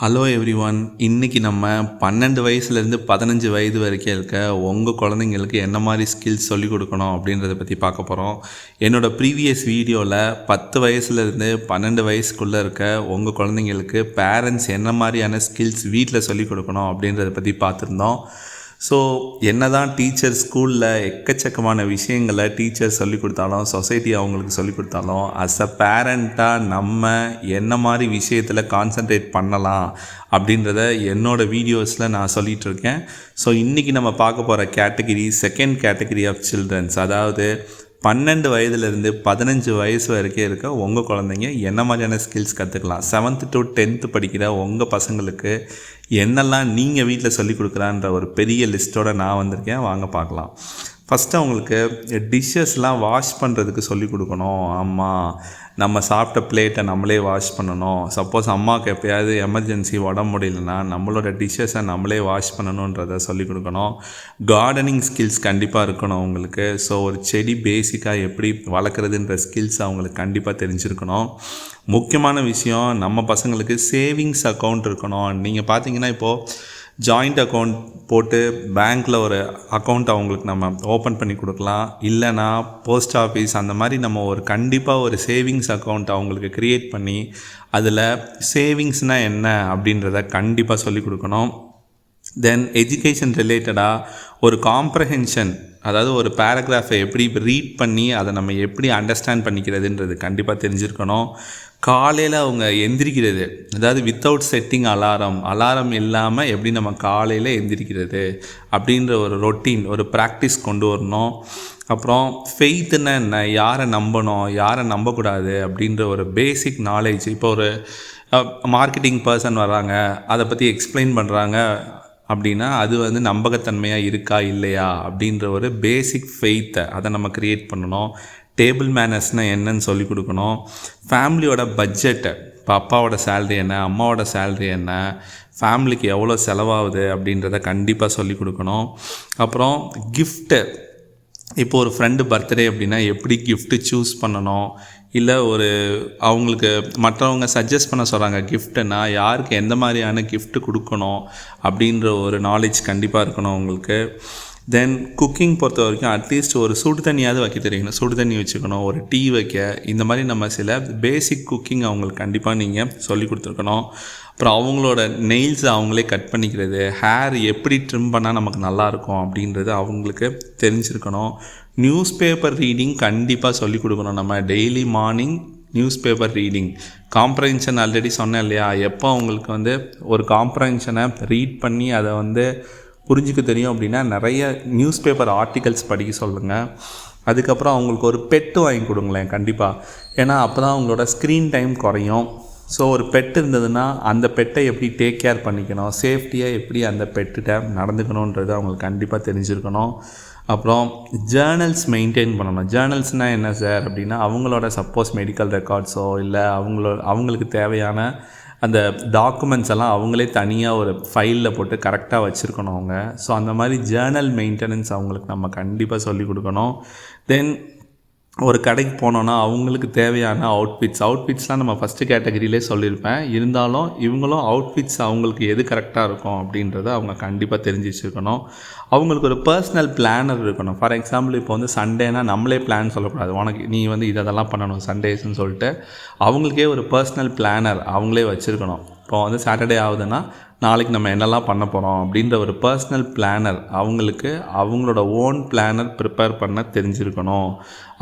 Hello every one இன்றைக்கி நம்ம பன்னெண்டு வயசுலேருந்து பதினஞ்சு வயது வரைக்கும் இருக்க உங்கள் குழந்தைங்களுக்கு என்ன மாதிரி ஸ்கில்ஸ் சொல்லிக் கொடுக்கணும் அப்படின்றத பற்றி பார்க்க போகிறோம் என்னோடய ப்ரீவியஸ் வீடியோவில் பத்து வயசுலேருந்து பன்னெண்டு வயசுக்குள்ளே இருக்க உங்கள் குழந்தைங்களுக்கு பேரண்ட்ஸ் என்ன மாதிரியான ஸ்கில்ஸ் வீட்டில் சொல்லிக் கொடுக்கணும் அப்படின்றத பற்றி பார்த்துருந்தோம். ஸோ என்ன தான் டீச்சர் ஸ்கூலில் எக்கச்சக்கமான விஷயங்களை டீச்சர் சொல்லி கொடுத்தாலும் சொசைட்டி அவங்களுக்கு சொல்லி கொடுத்தாலும் அஸ் அ பேரண்ட்டாக நம்ம என்ன மாதிரி விஷயத்தில் கான்சென்ட்ரேட் பண்ணலாம் அப்படின்றத என்னோடய வீடியோஸில் நான் சொல்லிகிட்ருக்கேன் ஸோ இன்றைக்கி நம்ம பார்க்க போகிற category second category of children's அதாவது பன்னெண்டு வயதுலேருந்து பதினஞ்சு வயசு வரைக்கும் இருக்க உங்கள் குழந்தைங்க என்ன மாதிரியான ஸ்கில்ஸ் கற்றுக்கலாம் செவன்த்து டு டென்த்து படிக்கிற உங்கள் பசங்களுக்கு என்னெல்லாம் நீங்கள் வீட்டில் சொல்லிக் கொடுக்குறான்ற ஒரு பெரிய லிஸ்ட்டோட நான் வந்திருக்கேன். வாங்க பார்க்கலாம். ஃபஸ்ட்டு அவங்களுக்கு டிஷ்ஷஸ்லாம் வாஷ் பண்ணுறதுக்கு சொல்லி கொடுக்கணும். ஆமாம் நம்ம சாப்பிட்ட பிளேட்டை நம்மளே வாஷ் பண்ணணும். சப்போஸ் அம்மாவுக்கு எப்போயாவது எமர்ஜென்சி உடம்பு முடியலன்னா நம்மளோட டிஷ்ஷஸை நம்மளே வாஷ் பண்ணணுன்றதை சொல்லிக் கொடுக்கணும். கார்டனிங் ஸ்கில்ஸ் கண்டிப்பாக இருக்கணும் அவங்களுக்கு. ஸோ ஒரு செடி பேசிக்காக எப்படி வளர்க்குறதுன்ற ஸ்கில்ஸ் அவங்களுக்கு கண்டிப்பாக தெரிஞ்சிருக்கணும். முக்கியமான விஷயம் நம்ம பசங்களுக்கு சேவிங்ஸ் அக்கௌண்ட் இருக்கணும். நீங்கள் பார்த்தீங்கன்னா இப்போது ஜாயிண்ட் அக்கௌண்ட் போட்டு பேங்க்கில் ஒரு அக்கௌண்ட் அவங்களுக்கு நம்ம ஓப்பன் பண்ணி கொடுக்கலாம். இல்லைனா போஸ்ட் ஆஃபீஸ் அந்த மாதிரி நம்ம ஒரு கண்டிப்பாக ஒரு சேவிங்ஸ் அக்கௌண்ட் அவங்களுக்கு க்ரியேட் பண்ணி அதில் சேவிங்ஸ்னால் என்ன அப்படின்றத கண்டிப்பாக சொல்லிக் கொடுக்கணும். தென் எஜுகேஷன் ரிலேட்டடாக ஒரு காம்ப்ரஹென்ஷன் அதாவது ஒரு பேராகிராஃபை எப்படி ரீட் பண்ணி அதை நம்ம எப்படி அண்டர்ஸ்டாண்ட் பண்ணிக்கிறதுன்றது கண்டிப்பாக தெரிஞ்சிருக்கணும். காலையில் அவங்க எந்திரிக்கிறது. அதாவது வித்தவுட் செட்டிங் அலாரம் அலாரம் இல்லாமல் எப்படி நம்ம காலையில் எந்திரிக்கிறது அப்படின்ற ஒரு ரொட்டீன் ஒரு ப்ராக்டிஸ் கொண்டு வரணும். அப்புறம் ஃபெய்த்துன்னா என்ன? யாரை நம்பணும்? யாரை நம்பக்கூடாது? அப்படின்ற ஒரு பேசிக் நாலேஜ் இப்போ ஒரு மார்க்கெட்டிங் பர்சன் வராங்க அதை பற்றி எக்ஸ்பிளைன் பண்ணுறாங்க அப்படின்னா அது வந்து நம்பகத்தன்மையாக இருக்கா இல்லையா அப்படின்ற ஒரு பேசிக் ஃபெய்த்தை அதை நம்ம க்ரியேட் பண்ணணும். டேபிள் மேனர்ஸ்னால் என்னன்னு சொல்லி கொடுக்கணும். ஃபேமிலியோட பட்ஜெட்டை இப்போ அப்பாவோட சேல்ரி என்ன அம்மாவோட சேல்ரி என்ன ஃபேமிலிக்கு எவ்வளோ செலவாகுது அப்படின்றத கண்டிப்பாக சொல்லி கொடுக்கணும். அப்புறம் கிஃப்ட்டு இப்போ ஒரு ஃப்ரெண்டு பர்த்டே அப்படின்னா எப்படி கிஃப்ட்டு சூஸ் பண்ணணும்? இல்லை ஒரு அவங்களுக்கு மற்றவங்க சஜஸ்ட் பண்ண சொல்கிறாங்க கிஃப்ட்டுன்னா யாருக்கு எந்த மாதிரியான கிஃப்ட்டு கொடுக்கணும் அப்படின்ற ஒரு நாலேஜ் கண்டிப்பாக இருக்கணும் அவங்களுக்கு. தென் குக்கிங் பொறுத்த வரைக்கும் அட்லீஸ்ட் ஒரு சுடு தண்ணியாவது வைக்க தெரியணும் சுடு தண்ணி வச்சுக்கணும் ஒரு டீ வைக்க. இந்த மாதிரி நம்ம சில பேசிக் குக்கிங் அவங்களுக்கு கண்டிப்பாக நீங்கள் சொல்லி கொடுத்துருக்கணும். அப்புறம் அவங்களோட நெயில்ஸ் அவங்களே கட் பண்ணிக்கிறது. ஹேர் எப்படி ட்ரிம் பண்ணால் நமக்கு நல்லாயிருக்கும் அப்படின்றது அவங்களுக்கு தெரிஞ்சிருக்கணும். நியூஸ் பேப்பர் ரீடிங் கண்டிப்பாக சொல்லிக் கொடுக்கணும். நம்ம daily morning news paper reading comprehension already சொன்னேன் இல்லையா? எப்போ அவங்களுக்கு வந்து ஒரு காம்ப்ரஹென்ஷனை ரீட் பண்ணி அதை வந்து புரிஞ்சிக்க தெரியும் அப்படின்னா நிறைய நியூஸ் பேப்பர் ஆர்டிகல்ஸ் படிக்க சொல்லுங்கள் அதுக்கப்புறம் அவங்களுக்கு ஒரு பெட்டு வாங்கி கொடுங்களேன் கண்டிப்பாக ஏன்னா அப்போ தான் அவங்களோட ஸ்க்ரீன் டைம் குறையும். ஸோ ஒரு பெட் இருந்ததுன்னா அந்த பெட்டை எப்படி டேக் கேர் பண்ணிக்கணும்? சேஃப்டியாக எப்படி அந்த பெட்டுகிட்ட நடந்துக்கணுன்றது அவங்களுக்கு கண்டிப்பாக தெரிஞ்சிருக்கணும். அப்புறம் ஜேர்னல்ஸ் மெயின்டைன் பண்ணணும். ஜேர்னல்ஸ்னால் என்ன சார் அப்படின்னா அவங்களோட சப்போஸ் மெடிக்கல் ரெக்கார்ட்ஸோ இல்லை அவங்களோ அவங்களுக்கு தேவையான அந்த டாக்குமெண்ட்ஸ் எல்லாம் அவங்களே தனியாக ஒரு ஃபைலில் போட்டு கரெக்டாக வச்சுருக்கணும் அவங்க. ஸோ அந்த மாதிரி ஜேர்னல் மெயின்டெனன்ஸ் அவங்களுக்கு நம்ம கண்டிப்பாக சொல்லிக் கொடுக்கணும். தென் ஒரு கடைக்கு போனோன்னா அவங்களுக்கு தேவையான அவுட்ஃபிட்ஸ் அவுட்ஃபிட்ஸ்லாம் நம்ம ஃபஸ்ட்டு கேட்டகரியிலே சொல்லியிருப்பேன். இருந்தாலும் இவங்களும் அவுட்ஃபிட்ஸ் அவங்களுக்கு எது கரெக்டாக இருக்கும் அப்படின்றத அவங்க கண்டிப்பாக தெரிஞ்சு வச்சுருக்கணும் அவங்களுக்கு ஒரு பர்சனல் பிளானர் இருக்கணும். ஃபார் எக்ஸாம்பிள் இப்போ வந்து சண்டேனா நம்மளே பிளான் சொல்லக்கூடாது. உனக்கு நீ வந்து இதெல்லாம் பண்ணணும் சண்டேஸ்ன்னு சொல்லிட்டு அவங்களுக்கே ஒரு பர்சனல் பிளானர் அவங்களே வச்சுருக்கணும். இப்போ வந்து சாட்டர்டே ஆகுதுன்னா நாளைக்கு நம்ம என்னெல்லாம் பண்ண போகிறோம் அப்படின்ற ஒரு பர்சனல் பிளானர் அவங்களுக்கு அவங்களோட ஓன் பிளானர் ப்ரிப்பேர் பண்ண தெரிஞ்சிருக்கணும்.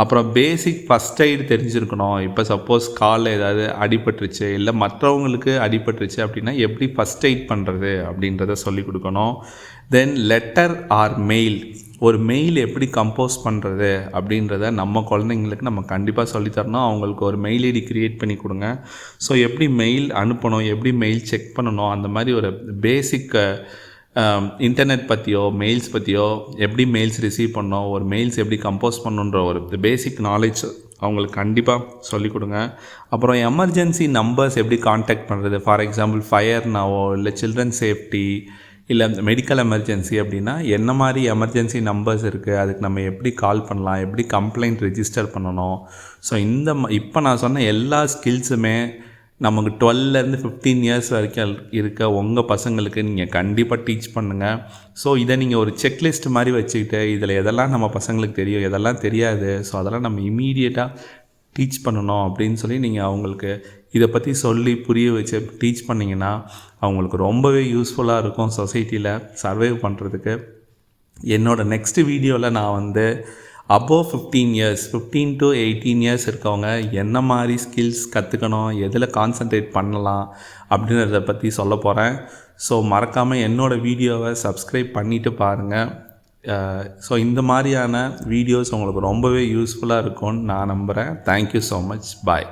அப்புறம் பேசிக் ஃபஸ்ட் எய்டு தெரிஞ்சிருக்கணும். இப்போ சப்போஸ் காலில் ஏதாவது அடிபட்டுருச்சு இல்லை மற்றவங்களுக்கு அடிபட்டுருச்சு அப்படின்னா எப்படி ஃபஸ்ட் எய்ட் பண்ணுறது அப்படின்றத சொல்லி கொடுக்கணும். தென் லெட்டர் ஆர் மெயில் ஒரு மெயில் எப்படி கம்போஸ் பண்ணுறது அப்படின்றத நம்ம குழந்தைங்களுக்கு நம்ம கண்டிப்பாக சொல்லித்தரணும். அவங்களுக்கு ஒரு மெயில் ஐடி க்ரியேட் பண்ணி கொடுங்க. ஸோ எப்படி மெயில் அனுப்பணும் எப்படி மெயில் செக் பண்ணணும் அந்த மாதிரி ஒரு பேசிக் இன்டர்நெட் பற்றியோ மெயில்ஸ் பற்றியோ எப்படி மெயில்ஸ் ரிசீவ் பண்ணோம் ஒரு மெயில்ஸ் எப்படி கம்போஸ் பண்ணுன்ற ஒரு பேசிக் நாலேஜ் அவங்களுக்கு கண்டிப்பாக சொல்லிக் கொடுங்க. அப்புறம் எமர்ஜென்சி நம்பர்ஸ் எப்படி காண்டாக்ட் பண்ணுறது ஃபார் எக்ஸாம்பிள் ஃபயர்னாவோ இல்லை சில்ட்ரன் சேஃப்டி இல்லை மெடிக்கல் எமர்ஜென்சி அப்படின்னா என்ன மாதிரி எமர்ஜென்சி நம்பர்ஸ் இருக்குது அதுக்கு நம்ம எப்படி கால் பண்ணலாம்? எப்படி கம்ப்ளைண்ட் ரிஜிஸ்டர் பண்ணணும்? ஸோ இந்த இப்போ நான் சொன்ன எல்லா ஸ்கில்ஸுமே நமக்கு டுவெல்லேருந்து ஃபிஃப்டீன் இயர்ஸ் வரைக்கும் இருக்க உங்கள் பசங்களுக்கு நீங்கள் கண்டிப்பாக டீச் பண்ணுங்கள் ஸோ இதை நீங்கள் ஒரு செக்லிஸ்ட் மாதிரி வச்சுக்கிட்டு இதில் எதெல்லாம் நம்ம பசங்களுக்கு தெரியும் எதெல்லாம் தெரியாது ஸோ அதெல்லாம் நம்ம இமீடியட்டாக டீச் பண்ணணும் அப்படின்னு சொல்லி நீங்கள் அவங்களுக்கு இதை பற்றி சொல்லி புரிய வச்சு டீச் பண்ணிங்கன்னா அவங்களுக்கு ரொம்பவே யூஸ்ஃபுல்லாக இருக்கும் சொசைட்டியில் சர்வைவ் பண்ணுறதுக்கு என்னோடய நெக்ஸ்ட் வீடியோவில் நான் வந்து above fifteen years fifteen to eighteen years இருக்கவங்க என்ன மாதிரி ஸ்கில்ஸ் கற்றுக்கணும் எதில் கான்சென்ட்ரேட் பண்ணலாம் அப்படின்றத பற்றி சொல்ல போகிறேன் ஸோ மறக்காமல் என்னோடய வீடியோவை சப்ஸ்கிரைப் பண்ணிவிட்டு பாருங்கள் ஸோ இந்த மாதிரியான வீடியோஸ் உங்களுக்கு ரொம்பவே யூஸ்ஃபுல்லாக இருக்கும்னு நான் நம்புகிறேன் தேங்க்யூ ஸோ மச் பாய்